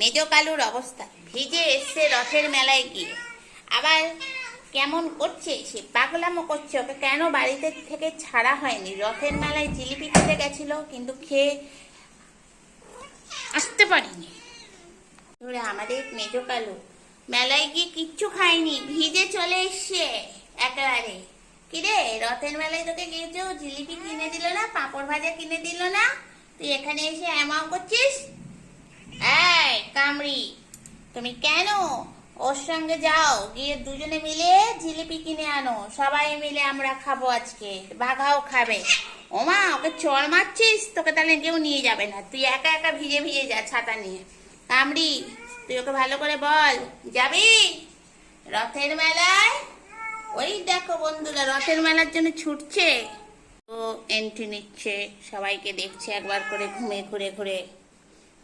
মেজো কালুর অবস্থা। ভিজে এসছে রথের মেলায় গিয়ে। আবার কেমন করছে সে? পাগলামো করছে ওকে। কেন বাড়িতে থেকে ছাড়া হয়নি? রথের মেলায় জিলিপি খেতে গেছিল, কিন্তু খেয়ে আসতে পারিনি। ধরে, আমাদের মেজ কালু। মেলায় গিয়ে কিচ্ছু খায়নি। ভিজে চলে এসছে একেবারে। কিরে, রথের মেলায় তোকে গিয়েছো জিলিপি কিনে দিল না, পাঁপড় ভাজা কিনে দিল না? তুই এখানে এসে এমাও করছিস? কামড়ি, তুমি কেন? ওর সঙ্গে যাও, গিয়ে দুজনে মিলে জিলিপি কিনে আনো। সবাই মিলে আমরা খাব আজকে। বাঘাও খাবে। ওমা, ওকে চড় মারছিস? তোকে তাহলে কেউ নিয়ে যাবে না। তুই একা একা ভিজে ভিজে যা ছাতা নিয়ে। কামড়ি, তুই ওকে ভালো করে বল। যাবি? রথের মেলায়? ওই দেখো বন্ধুরা, রথের মেলার জন্য ছুটছে। ও এন্ট্রি নিচ্ছে। সবাইকে দেখছে একবার করে ঘুমে ঘুরে ঘুরে।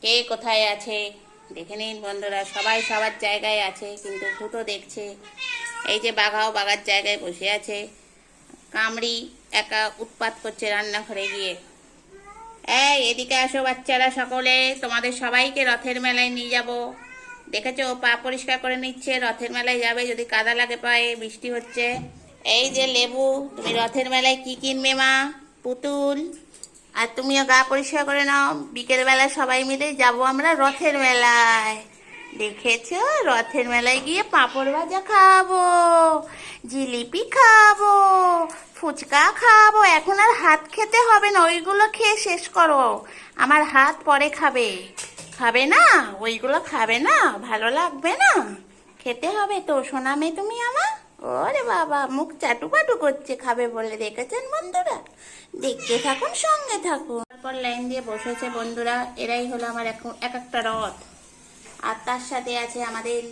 কে কোথায় আছে? দেখে নিন বন্ধুরা, সবাই সবার জায়গায় আছে, কিন্তু ভূতো দেখছে। এই যে বাঘাও বাঘার জায়গায় বসে আছে। কামড়ি একা উৎপাত করছে রান্নাঘরে গিয়ে। এই, এদিকে আসো বাচ্চারা সকলে, তোমাদের সবাইকে রথের মেলায় নিয়ে যাব। দেখেছ, পা পরিষ্কার করে নিচ্ছে, রথের মেলায় যাবে, যদি কাদা লাগে পায়ে, বৃষ্টি হচ্ছে। এই যে লেবু, তুমি রথের মেলায় কি কিনবে মা? পুতুল। আর তুমিও গা পরিষ্কার করে নাও। বিকেল বেলা সবাই মিলে যাব আমরা রথের মেলায়। দেখেছ? রথের মেলায় গিয়ে পাঁপড় ভাজা খাব, জিলিপি খাব, ফুচকা খাব। এখন আর হাত খেতে হবে না, ওইগুলো খেয়ে শেষ করো। আমার হাত পরে খাবে। খাবে না? ওইগুলো খাবে না? ভালো লাগবে না? খেতে হবে তো, সোনামে তুমি আমার? ওরে বাবা, মুখ চাটুপাটু করছে, খাবে বলে দেখেছেন বন্ধুরা? দেখতে থাকুন, সঙ্গে থাকুন। তারপর লাইন দিয়ে বসেছে বন্ধুরা, এরাই হলো আমার এক একটা রথ। আর তার সাথে আছে আমাদের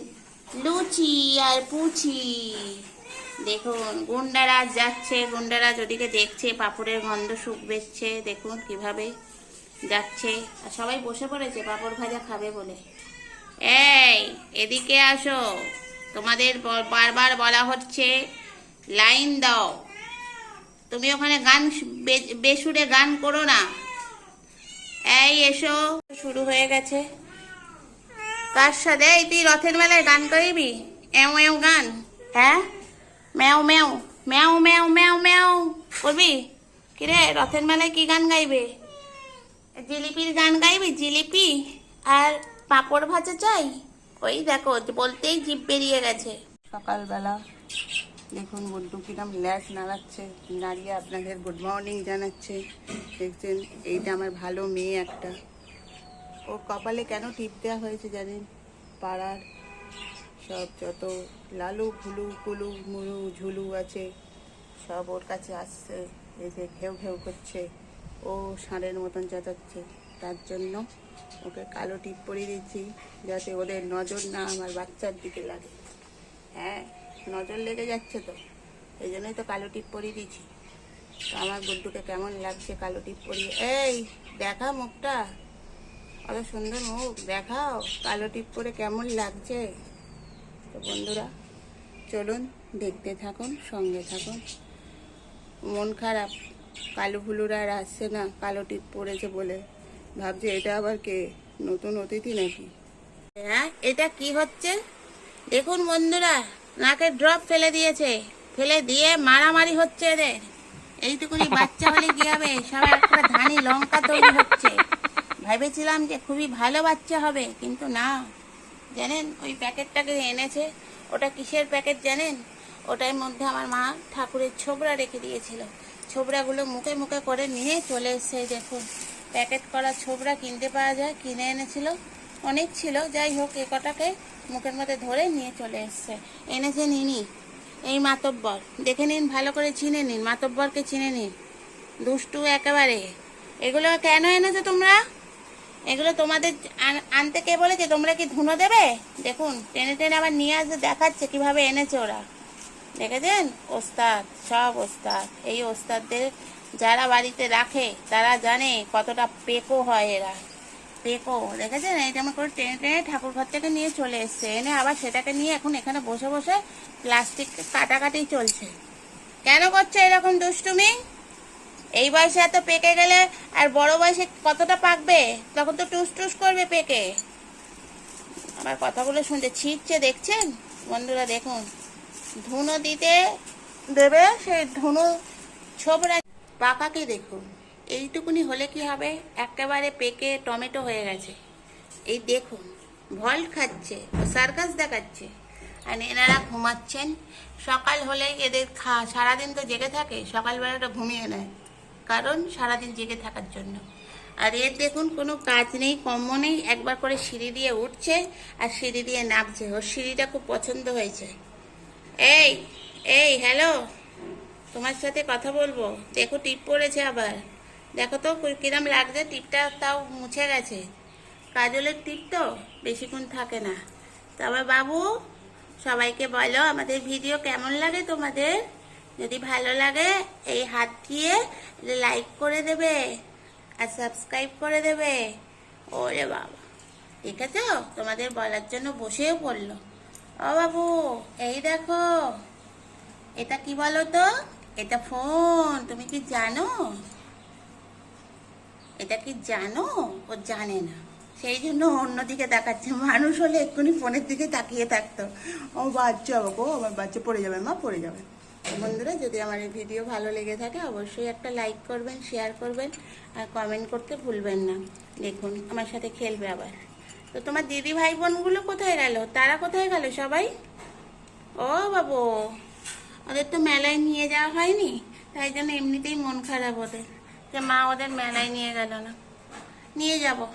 লুচি আর পুচি। দেখুন গুন্ডারাজ যাচ্ছে গুন্ডারাজ ওদিকে দেখছে, পাপড়ের গন্ধ শুক বেচছে দেখুন কীভাবে যাচ্ছে। আর সবাই বসে পড়েছে, পাপড় ভাজা খাবে বলে। এই, এদিকে আসো। তোমাদের বারবার বলা হচ্ছে, লাইন দাও। তুমি ওখানে গান বেসুরে গান করো না। এই, এসো। শুরু হয়ে গেছে। কার সাথে? এই, তুই রথের মেলায় গান করবি? এও এও গান। হ্যাঁ? ম্যাও ম্যাও। ম্যাও ম্যাও ম্যাও ম্যাও। করবি? কিরে, রথের মেলায় কি গান গাইবে? জিলিপির গান গাইবি? জিলিপি? আর পাঁপড় ভাজা চাই? ওই দেখো, বলতেই জিভ বেরিয়ে গেছে। সকালবেলা দেখুন বড্ডু কিরম ল্যাস নাড়াচ্ছে, নাড়িয়ে আপনাদের গুড মর্নিং জানাচ্ছে। দেখছেন, এইটা আমার ভালো মেয়ে একটা। ওর কপালে কেন টিপ দেওয়া হয়েছে জানেন? পাড়ার সব যত লালু ভুলু কুলু মুলু ঝুলু আছে, সব ওর কাছে আসছে এসে ঘেউ ঘেউ করছে, ও ষাঁড়ের মতন চেঁচাচ্ছে। তার জন্য ওকে কালো টিপ পরিয়ে দিচ্ছি যাতে ওদের নজর না আমার বাচ্চার দিকে লাগে। হ্যাঁ নজর লেগে যাচ্ছে তো। এই জন্যই তো কালো টিপ পরিয়ে দিচ্ছি তো আমার গুড্ডুকে কেমন লাগছে কালো টিপ পরিয়ে? এই দেখা মুখটা। অত সুন্দর মুখ, দেখাও কালো টিপ পরে কেমন লাগছে। তো বন্ধুরা, চলুন দেখতে থাকুন, সঙ্গে থাকুন। মন খারাপ, কালো ভুলুরা আর আসছে না, কালো টিপ পরেছে বলে। ভাবছে এটা আবার কে? নতুন অতিথি নাকি? হ্যাঁ এটা কি হচ্ছে? দেখুন বন্ধুরা, নাকে ড্রপ ফেলে দিয়েছে। ফেলে দিয়ে মারামারি হচ্ছে এদের। এইটুকুনি বাচ্চা হলে কি হবে? সব একটা ধানি লঙ্কা তৈরি হচ্ছে। ভেবেছিলাম যে খুবই ভালো বাচ্চা হবে, কিন্তু না। জানেন, ওই প্যাকেটটাকে এনেছে। ওটা কিসের প্যাকেট জানেন? ওটার মধ্যে আমার মা ঠাকুরের ছোবড়া রেখে দিয়েছিল। ছোবড়াগুলো মুখে মুখে করে নিয়ে চলে এসছে, দেখুন। প্যাকেট করা ছোবরা কিনতে পাওয়া যায়, কিনে এনেছিল। অনেক ছিল, যাই হোক, এ কটাকে মুখের মধ্যে ধরে নিয়ে চলে এসছে। এনেছে নিনি, এই মাতব্বর। দেখে নিন, ভালো করে চিনে নিন, মাতব্বরকে চিনে নিন। দুষ্টু একেবারে। এগুলো কেন এনেছো তোমরা? এগুলো তোমাদের আনতে কে বলেছে? তোমরা কি ধুনো দেবে? দেখুন, টেনে টেনে আবার নিয়ে আসে, দেখাচ্ছে কীভাবে এনেছে ওরা। দেখেছেন? ওস্তাদ, সব ওস্তাদ। এই ওস্তাদদের যারা বাড়িতে রাখে, তারা জানে কতটা পেকো হয় এরা। পেকো, দেখেছেন? এই যেমন করে টেনে টেনে ঠাকুর ঘর থেকে নিয়ে চলে এসছে। এনে আবার সেটাকে নিয়ে এখন এখানে বসে বসে প্লাস্টিক কাটাকাটি চলছে। কেন করছে এরকম দুষ্টুমি? এই বয়সে এত পেকে গেলে আর বড় বয়সে কতটা পাকবে? তখন তো টুস টুস করবে পেকে। আমার কথাগুলো শুনতে ছিটছে, দেখছেন? বন্ধুরা, দেখুন। ধুনো দিতে দেবে, সেই ধুনো ছোবরা পাকাকে দেখুন এইটুকুনি হলে কি হবে? একেবারে পেকে টমেটো হয়ে গেছে। এই দেখুন ভল্ট খাচ্ছে সার্কাস দেখাচ্ছে। আর এনারা ঘুমাচ্ছেন। সকাল হলে এদের খা, সারাদিন তো জেগে থাকে, সকালবেলাটা ঘুমিয়ে নেয়। কারণ সারাদিন জেগে থাকার জন্য। আর এর দেখুন, কোনো কাজ নেই, কম্ম নেই। একবার করে সিঁড়ি দিয়ে উঠছে আর সিঁড়ি দিয়ে নামছে। ওর সিঁড়িটা খুব পছন্দ হয়েছে। এই এই হ্যালো তোমার সাথে কথা বলব? দেখো, টিপ পড়েছে আবার। দেখো তো কিরম লাগছে? টিপটা তাও মুছে গেছে। কাজলের টিপ তো বেশিক্ষণ থাকে না। তবে বাবু, সবাইকে বলো, আমাদের ভিডিও কেমন লাগে তোমাদের? যদি ভালো লাগে, এই হাত দিয়ে লাইক করে দেবে আর সাবস্ক্রাইব করে দেবে। ওরে বাবা। ঠিক আছে? তোমাদের বলার জন্য বসেও পড়ল। ও বাবু, এই দেখো। এটা কি বলো তো? এটা ফোন, তুমি কি জানো? এটা কি জানো? ও জানে না। সেই জন্য অন্যদিকে তাকাচ্ছে মানুষ হলে এক্ষুনি ফোনের দিকে তাকিয়ে থাকতো। ও বাচ্চা গো আমার বাচ্চা পড়ে যাবে, মা পড়ে যাবে। বন্ধুরা, যদি আমার এই ভিডিও ভালো লেগে থাকে, অবশ্যই একটা লাইক করবেন, শেয়ার করবেন, আর কমেন্ট করতে ভুলবেন না। দেখুন, আমার সাথে খেলবে আবার। তো তোমার দিদি ভাই বোনগুলো কোথায় গেল? তারা কোথায় গেল সবাই? ও বাবু। ওদের তো মেলায় নিয়ে যাওয়া হয়নি, তাই জন্য এমনিতেই মন খারাপ ওদের, যে মা ওদের মেলায় নিয়ে গেল না। নিয়ে যাব।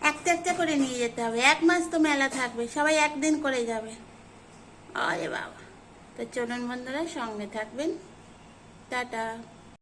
একটা একটা করে নিয়ে যেতে হবে। এক মাস তো মেলা থাকবে, সবাই একদিন করে যাবে। আরে বাবা। তো চলুন বন্ধুরা, সঙ্গে থাকবেন। টাটা।